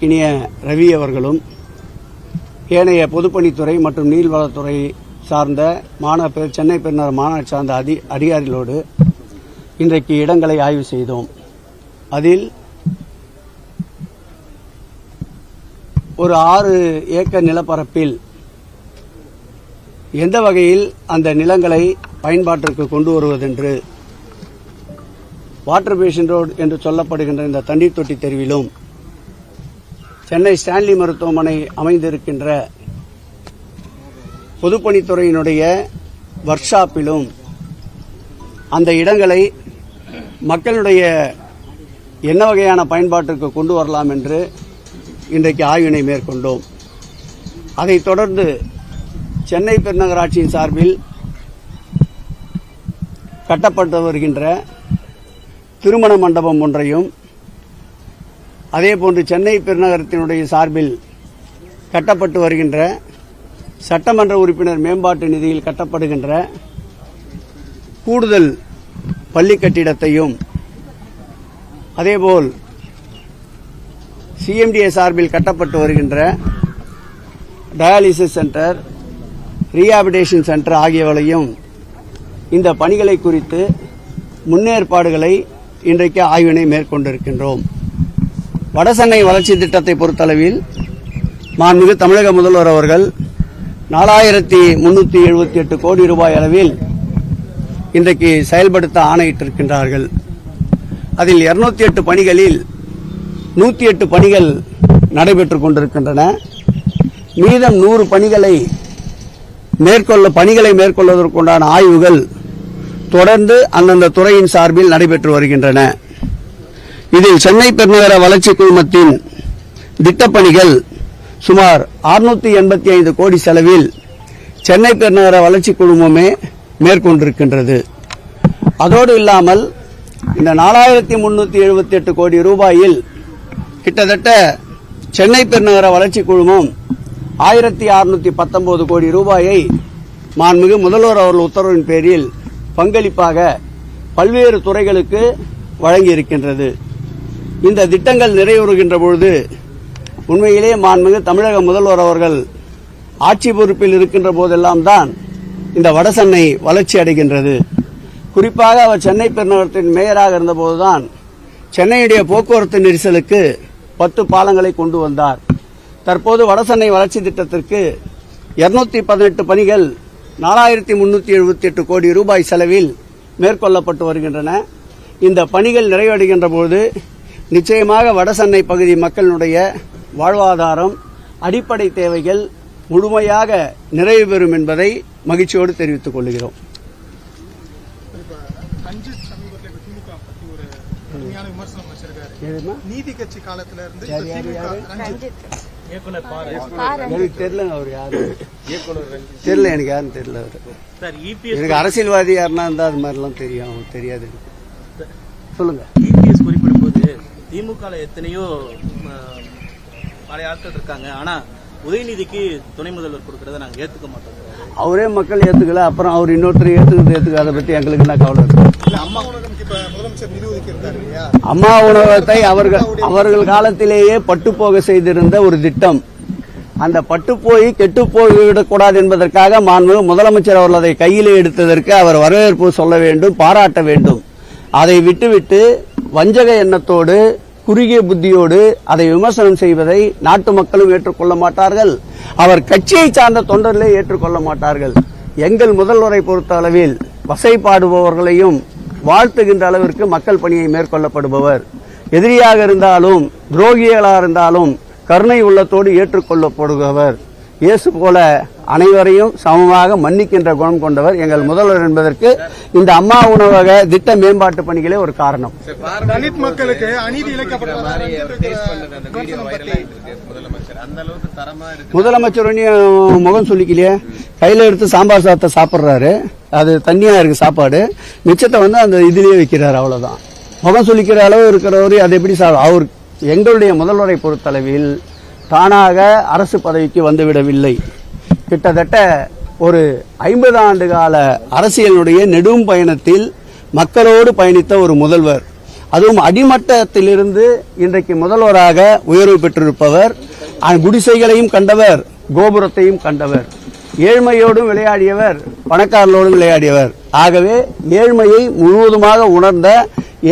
இனிய ரவி அவர்களும் ஏனைய பொதுப்பணித்துறை மற்றும் நீர்வளத்துறை சார்ந்த மாணவர் சென்னை பெருநகர் மாநாடு சார்ந்த அதி அதிகாரிகளோடு இன்றைக்கு இடங்களை ஆய்வு செய்தோம். அதில் ஒரு ஆறு ஏக்கர் நிலப்பரப்பில் எந்த வகையில் அந்த நிலங்களை பயன்பாட்டிற்கு கொண்டு வருவதென்று வாட்டர் பேஷன் ரோடு என்று சொல்லப்படுகின்ற இந்த தண்ணீர் தொட்டி தெருவிலும் சென்னை ஸ்டான்லி மருத்துவமனை அமைந்திருக்கின்ற பொதுப்பணித்துறையினுடைய ஒர்க் ஷாப்பிலும் அந்த இடங்களை மக்களுடைய என்ன வகையான பயன்பாட்டிற்கு கொண்டு வரலாம் என்று இன்றைக்கு ஆய்வினை மேற்கொண்டோம். அதைத் தொடர்ந்து சென்னை பெருநகராட்சியின் சார்பில் கட்டப்பட்டு வருகின்ற திருமண மண்டபம் ஒன்றையும் அதேபோன்று சென்னை பெருநகரத்தினுடைய சார்பில் கட்டப்பட்டு வருகின்ற சட்டமன்ற உறுப்பினர் மேம்பாட்டு நிதியில் கட்டப்படுகின்ற கூடுதல் பள்ளி கட்டிடத்தையும் அதேபோல் சிஎம்டிஏ சார்பில் கட்டப்பட்டு வருகின்ற டயாலிசிஸ் சென்டர் ரீஹாபிடேஷன் சென்டர் ஆகியவளையும் இந்த பணிகளை குறித்து முன்னேற்பாடுகளை இன்றைக்கு ஆய்வினை மேற்கொண்டிருக்கின்றோம். வடசென்னை வளர்ச்சி திட்டத்தை பொறுத்தளவில் மாண்புமிகு தமிழக முதல்வர் அவர்கள் நாலாயிரத்தி முன்னூத்தி எழுபத்தி எட்டு கோடி ரூபாய் அளவில் இன்றைக்கு செயல்படுத்த ஆணையிட்டிருக்கின்றார்கள். அதில் இருநூத்தி எட்டு பணிகளில் நூத்தி எட்டு பணிகள் நடைபெற்றுக் கொண்டிருக்கின்றன. மீதம் நூறு பணிகளை மேற்கொள்ள பணிகளை மேற்கொள்வதற்குண்டான ஆய்வுகள் தொடர்ந்து அந்தந்த துறையின் சார்பில் நடைபெற்று வருகின்றன. இதில் சென்னை பெருநகர வளர்ச்சி குழுமத்தின் திட்டப்பணிகள் சுமார் 685 எண்பத்தி ஐந்து கோடி செலவில் சென்னை பெருநகர வளர்ச்சி குழுமமே மேற்கொண்டிருக்கின்றது. அதோடு இல்லாமல் இந்த நாலாயிரத்தி முன்னூத்தி எழுபத்தி எட்டு கோடி ரூபாயில் கிட்டத்தட்ட சென்னை பெருநகர வளர்ச்சி குழுமம் ஆயிரத்தி அறுநூத்தி பத்தொன்பது கோடி ரூபாயை மாண்புமிகு முதல்வர் அவர்கள் உத்தரவின் பேரில் பங்களிப்பாக பல்வேறு துறைகளுக்கு வழங்கியிருக்கின்றது. இந்த திட்டங்கள் நிறைவுறுகின்ற பொழுது உண்மையிலேயே மாண்புமிகு தமிழக முதல்வர் அவர்கள் ஆட்சி பொறுப்பில் இருக்கின்ற போதெல்லாம் தான் இந்த வடசென்னை வளர்ச்சி அடைகின்றது. குறிப்பாக அவர் சென்னை பெருநகரத்தின் மேயராக இருந்தபோதுதான் சென்னையுடைய போக்குவரத்து நெரிசலுக்கு பத்து பாலங்களை கொண்டு வந்தார். தற்போது வடசென்னை வளர்ச்சி திட்டத்திற்கு இருநூத்தி பதினெட்டு பணிகள் நாலாயிரத்தி முன்னூத்தி எழுபத்தி எட்டு கோடி ரூபாய் செலவில் மேற்கொள்ளப்பட்டு வருகின்றன. இந்த பணிகள் நிறைவடைகின்ற போது நிச்சயமாக வடசென்னை பகுதி மக்களினுடைய வாழ்வாதாரம் அடிப்படை தேவைகள் முழுமையாக நிறைவு பெறும் என்பதை மகிழ்ச்சியோடு தெரிவித்துக் கொள்கிறோம். நீதி கட்சி காலத்துல இருந்து எனக்கு தெரியல அவர் யாரு. தெரியல எனக்கு யாருன்னு தெரியல அவரு. சார் இபிஎஸ் எனக்கு அரசியல்வாதி யாருன்னா இருந்தா அது மாதிரிலாம் தெரியும் அவங்களுக்கு தெரியாது. சொல்லுங்க. குறிப்பிடும்போது திமுக எத்தனையோ பழைய ஆட்கள் இருக்காங்க. ஆனா உதயநிதிக்கு துணை முதல்வர் கொடுக்கறத நாங்க ஏத்துக்க மாட்டோம். அவரே மக்கள் ஏத்துக்கல அப்புறம் அவர் இன்னொருத்தர் ஏத்துக்கிறது ஏத்துக்க அதை பத்தி எங்களுக்கு என்ன கவலை இருக்கு? அம்மா உணவகத்தை அவர்கள் அவர்கள் காலத்திலேயே பட்டுப்போக செய்திருந்த ஒரு திட்டம். அந்த பட்டு போய் கெட்டு போய்விடக்கூடாது என்பதற்காக மாண்பு முதலமைச்சர் அவர்கள் அதை கையிலே எடுத்ததற்கு அவர் வரவேற்பு சொல்ல வேண்டும் பாராட்ட வேண்டும். அதை விட்டுவிட்டு வஞ்சக எண்ணத்தோடு குறுகிய புத்தியோடு அதை விமர்சனம் செய்வதை நாட்டு மக்களும் ஏற்றுக்கொள்ள மாட்டார்கள். அவர் கட்சியை சார்ந்த தொண்டர்களே ஏற்றுக்கொள்ள மாட்டார்கள். எங்கள் முதல்வரை பொறுத்த அளவில் வசைப்பாடுபவர்களையும் வாழ்த்துகின்ற அளவிற்கு மக்கள் பணியை மேற்கொள்ளப்படுபவர். எதிரியாக இருந்தாலும் துரோகிகளாக இருந்தாலும் கருணை உள்ளத்தோடு ஏற்றுக்கொள்ளப்படுபவர். இயேசு போல அனைவரையும் சமமாக மன்னிக்கின்ற குணம் கொண்டவர் எங்கள் முதல்வர் என்பதற்கு இந்த அம்மா உணவக திட்ட மேம்பாட்டு பணிகளே ஒரு காரணம். தலித் மக்களுக்கு அநீதி முதலமைச்சர் முகம் சொல்லிக்கலையே கையில எடுத்து சாம்பார் சாதத்தை சாப்பிடுறாரு. அது தண்ணியா இருக்கு சாப்பாடு. மிச்சத்தை வந்து அந்த இதுலயே வைக்கிறாரு அவ்வளவுதான். முகம் சொல்லிக்கிற அளவு இருக்கிறவரு அது எப்படி சா அவர் எங்களுடைய முதல்வரை பொறுத்தளவில் தானாக அரசு பதவிக்கு வந்துவிடவில்லை. கிட்டத்தட்ட ஒரு ஐம்பது ஆண்டு கால அரசியலுடைய நெடும் பயணத்தில் மக்களோடு பயணித்த ஒரு முதல்வர். அதுவும் அடிமட்டத்திலிருந்து இன்றைக்கு முதல்வராக உயர்வு பெற்றிருப்பவர் குடிசைகளையும் கண்டவர் கோபுரத்தையும் கண்டவர். ஏழ்மையோடும் விளையாடியவர் பணக்காரர்களோடும் விளையாடியவர். ஆகவே ஏழ்மையை முழுவதுமாக உணர்ந்த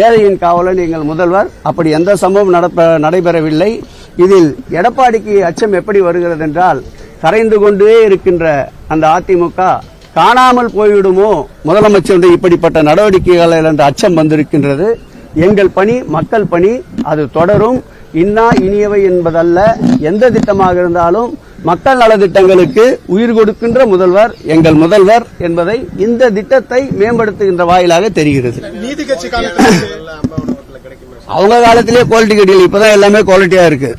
ஏழையின் காவலன் எங்கள் முதல்வர். அப்படி எந்த சம்பவம் நடப்ப நடைபெறவில்லை. இதில் எடப்பாடிக்கு அச்சம் எப்படி வருகிறது என்றால் கரைந்து கொண்டே இருக்கின்ற அந்த அதிமுக காணாமல் போய்விடுமோ? முதலமைச்சர் இப்படிப்பட்ட நடவடிக்கைகளில் என்ற அச்சம் வந்திருக்கின்றது. எங்கள் பணி மக்கள் பணி அது தொடரும். இன்னா இனியவை என்பதல்ல. எந்த திட்டமாக இருந்தாலும் மக்கள் நலத்திட்டங்களுக்கு உயிர் கொடுக்கின்ற முதல்வர் எங்கள் முதல்வர் என்பதை இந்த திட்டத்தை மேம்படுத்துகின்ற வாயிலாக தெரிகிறது. நீதி கட்சி அவங்க காலத்திலேயே குவாலிட்டி கிடையாது இப்பதான் எல்லாமே குவாலிட்டியா இருக்கு.